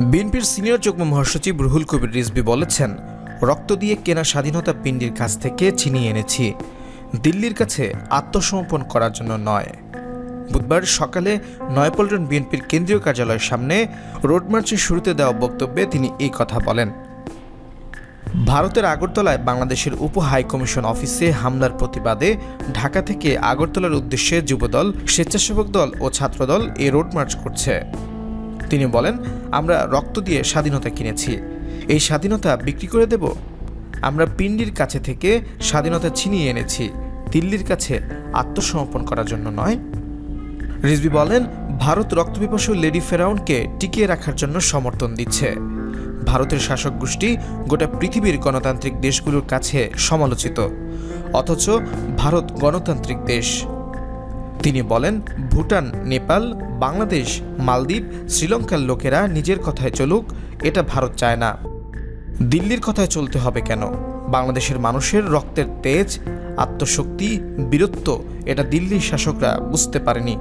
বিএনপির সিনিয়র যুগ্ম মহাসচিব রুহুল কবির রিজভি বলেছেন, রক্ত দিয়ে কেনা স্বাধীনতা পিণ্ডির কাছ থেকে ছিনিয়ে এনেছি। দিল্লির কাছে আত্মসমর্পণ করার জন্য নয়। বুধবার সকালে নয়পল্টন বিএনপির কেন্দ্রীয় কার্যালয়ের সামনে রোড মার্চের শুরুতে দেওয়া বক্তব্যে তিনি এই কথা বলেন। ভারতের আগরতলায় বাংলাদেশের উপ হাইকমিশন অফিসে হামলার প্রতিবাদে ঢাকা থেকে আগরতলার উদ্দেশ্যে যুবদল, স্বেচ্ছাসেবক দল ও ছাত্রদল এ রোড মার্চ করছে। তিনি বলেন, আমরা রক্ত দিয়ে স্বাধীনতা কিনেছি। এই স্বাধীনতা বিক্রি করে দেব? আমরা পিন্ডির কাছে থেকে স্বাধীনতা ছিনিয়ে এনেছি। দিল্লির কাছে আত্মসমর্পণ করার জন্য নয়। রিজভি বলেন, ভারত রক্তপিপাসু লেডি ফেরাউনকে টিকিয়ে রাখার জন্য সমর্থন দিচ্ছে। ভারতের শাসক গোষ্ঠী গোটা পৃথিবীর গণতান্ত্রিক দেশগুলোর কাছে সমালোচিত। অথচ ভারত গণতান্ত্রিক দেশ। তিনি বলেন, ভুটান, নেপাল, বাংলাদেশ, মালদ্বীপ, শ্রীলঙ্কার লোকেরা নিজের কথায় চলুক, এটা ভারত চায় না। দিল্লির কথায় চলতে হবে কেন? বাংলাদেশের মানুষের রক্তের তেজ, আত্মশক্তি, বীরত্ব, এটা দিল্লির শাসকরা বুঝতে পারেনি।